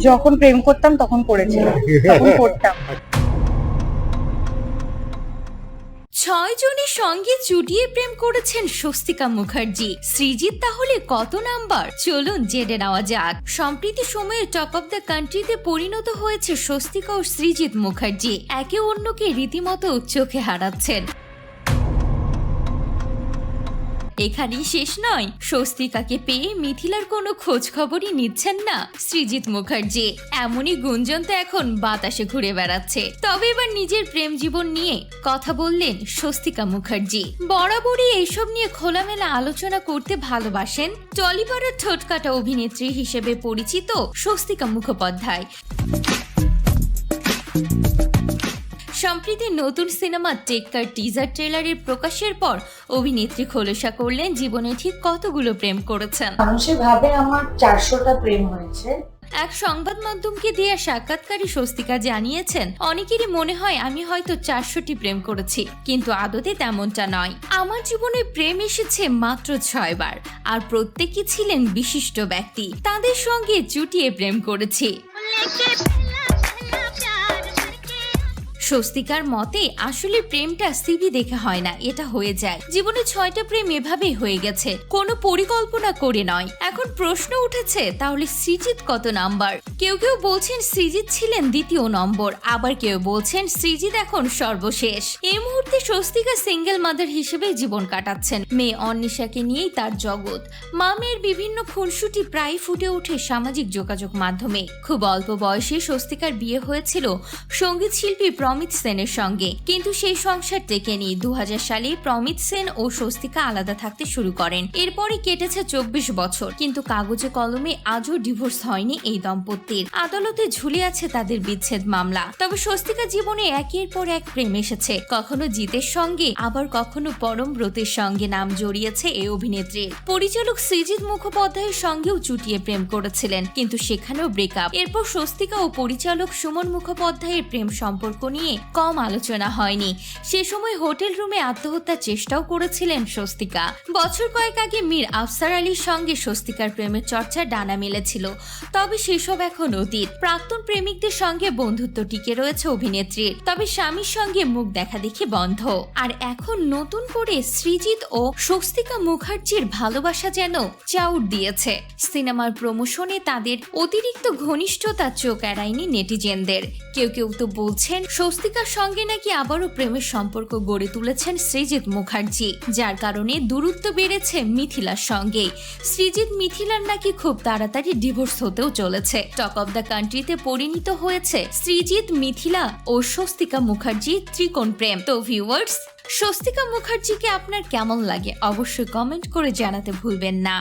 যখন প্রেম করতাম তখন করেছিলাম তখন করতাম। ছয় জনের সঙ্গে চুটিয়ে প্রেম করেছেন স্বস্তিকা মুখার্জি। সৃজিত তাহলে কত নাম্বার? চলুন জেনে নেওয়া যাক। সম্প্রতি সময়ে টপ অফ দ্য কান্ট্রিতে পরিণত হয়েছে স্বস্তিকা ও সৃজিত মুখার্জি। একে অন্যকে রীতিমতো চোখে হারাচ্ছেন। এখানেই শেষ নয়। স্বস্তিকাকে পেয়ে মিথিলার কোনো খোঁজ খবরই নিচ্ছেন না সৃজিত মুখার্জি। এমনই গুঞ্জন তো এখন বাতাসে ঘুরে বেড়াচ্ছে। তবে এবার নিজের প্রেম জীবন নিয়ে কথা বললেন স্বস্তিকা মুখার্জি। বরাবরই এইসব নিয়ে খোলামেলা আলোচনা করতে ভালোবাসেন টলিপাড়ার ঠোঁটকাটা অভিনেত্রী হিসেবে পরিচিত স্বস্তিকা মুখোপাধ্যায়। সম্প্রতি নতুন সিনেমা টেক্কার টিজার ট্রেলারের প্রকাশের পর অভিনেত্রী খোলসা করলেন জীবনে ঠিক কতগুলো প্রেম করেছেন। মানুষে ভাবে আমার চারশোটা প্রেম হয়েছে। এক সংবাদ মাধ্যমকে দেওয়া সাক্ষাৎকারী স্বস্তিকা জানিয়েছেন অনেকেরই মনে হয় আমি হয়তো চারশোটি প্রেম করেছি কিন্তু আদতে তেমনটা নয়। আমার জীবনে প্রেম এসেছে মাত্র ছয়বার আর প্রত্যেকই ছিলেন বিশিষ্ট ব্যক্তি। তাদের সঙ্গে চুটিয়ে প্রেম করেছি। স্বস্তিকার মতে আসলে প্রেমটা সিভি দেখে হয় না, এটা হয়ে যায়। জীবনে ছয়টা প্রেম এভাবেই হয়ে গেছে, কোনো পরিকল্পনা করে নয়। এখন প্রশ্ন উঠেছে, তাহলে সৃজিত কত নাম্বার? কেউ কেউ বলছেন সৃজিত ছিলেন দ্বিতীয় নম্বর, আবার কেউ বলছেন সৃজিত এখন সর্বশেষ। এই মুহূর্তে স্বস্তিকা সিঙ্গেল মাদার হিসেবে জীবন কাটাচ্ছেন। মেয়ে অন্বেষাকে নিয়েই তার জগৎ। মা মেয়ের বিভিন্ন খুনসুটি প্রায় ফুটে ওঠে সামাজিক যোগাযোগ মাধ্যমে। খুব অল্প বয়সে স্বস্তিকার বিয়ে হয়েছিল সংগীত শিল্পী প্রমিত সেনের সঙ্গে। কিন্তু সেই সংসার টেকেনি দু সালে প্রমিত সেন ও স্বস্তিকা আলাদা থাকতে শুরু করেন। এরপরে কেটেছে চব্বিশ বছর। কিন্তু কাগজে কলমে আজও ডিভোর্স হয়নি এই দম্পতির। আদালতে ঝুলে আছে তাদের বিচ্ছেদ মামলা। তবে স্বস্তিকা জীবনে একের পর এক প্রেম এসেছে। কখনো জিতের সঙ্গে, আবার কখনো পরম ব্রতের সঙ্গে নাম জড়িয়েছে এই অভিনেত্রী পরিচালক সৃজিত মুখোপাধ্যায়ের সঙ্গেও চুটিয়ে প্রেম করেছিলেন। কিন্তু সেখানেও ব্রেকআপ এরপর স্বস্তিকা ও পরিচালক সুমন মুখোপাধ্যায়ের প্রেম সম্পর্ক নিয়ে কম আলোচনা হয়নি। সে সময় হোটেল রুমে আত্মহত্যার চেষ্টাও করেছিলেন স্বস্তিকা। বছর কয়েক আগে মীর আফসার আলীর সঙ্গে স্বস্তিকার প্রেমের চর্চা ডানা মেলেছিল। তবে সেসব এখন অতীত। প্রাক্তন প্রেমিকদের সঙ্গে বন্ধুত্ব টিকে রয়েছে অভিনেত্রীর। তবে স্বামীর সঙ্গে মুখ দেখা দেখি বন্ধ। আর এখন নতুন করে সৃজিত ও স্বস্তিকা মুখার্জির ভালোবাসা যেন চাউট দিয়েছে। সিনেমার প্রমোশনে তাদের অতিরিক্ত ঘনিষ্ঠতা চোখ এড়ায়নি নেটিজেনদের। কেউ কেউ তো বলছেন স্বস্তিকার সঙ্গে নাকি আবারও প্রেমের সম্পর্ক গড়ে তুলেছেন সৃজিত মুখার্জি, যার কারণে দূরত্ব বেড়েছে মিথিলার সঙ্গে। সৃজিত মিথিলার নাকি খুব তাড়াতাড়ি ডিভোর্স হতেও চলেছে। টক অব দ্য কান্ট্রিতে পরিণত হয়েছে সৃজিত, মিথিলা ও স্বস্তিকা মুখার্জি ত্রিকোণ প্রেম। তো ভিউয়ার্স, স্বস্তিকা মুখার্জিকে আপনার কেমন লাগে অবশ্যই কমেন্ট করে জানাতে ভুলবেন না।